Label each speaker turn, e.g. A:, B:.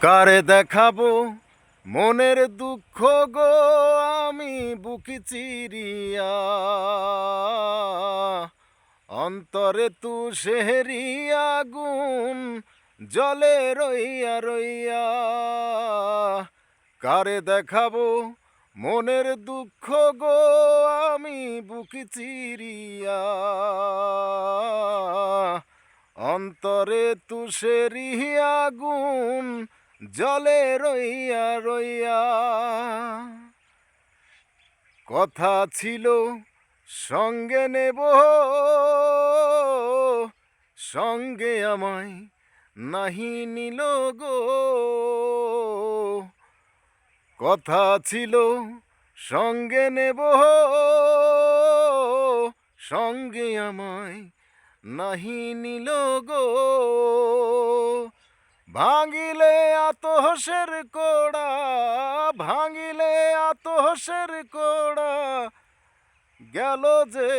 A: কারে দেখাবো? মনের দুঃখ গো, আমি বুকি চিরিয়া। অন্তরে তু শেহরি আগুন জলে রইয়া রইয়া। কারে দেখাবো? মনের দুঃখ গো, আমি বুকি চিরিয়া। অন্তরে তুষেরি আগুন জলে রইয়া রইয়া। কথা ছিল, সঙ্গে নেব। সঙ্গে আমায় নাহি নিল গো। কথা ছিল, সঙ্গে নেব। সঙ্গে আমায় নাহি নিল গো। ভাঙিলে কোড়া ভাঙিলে আতহসের কোড়া। গেল যে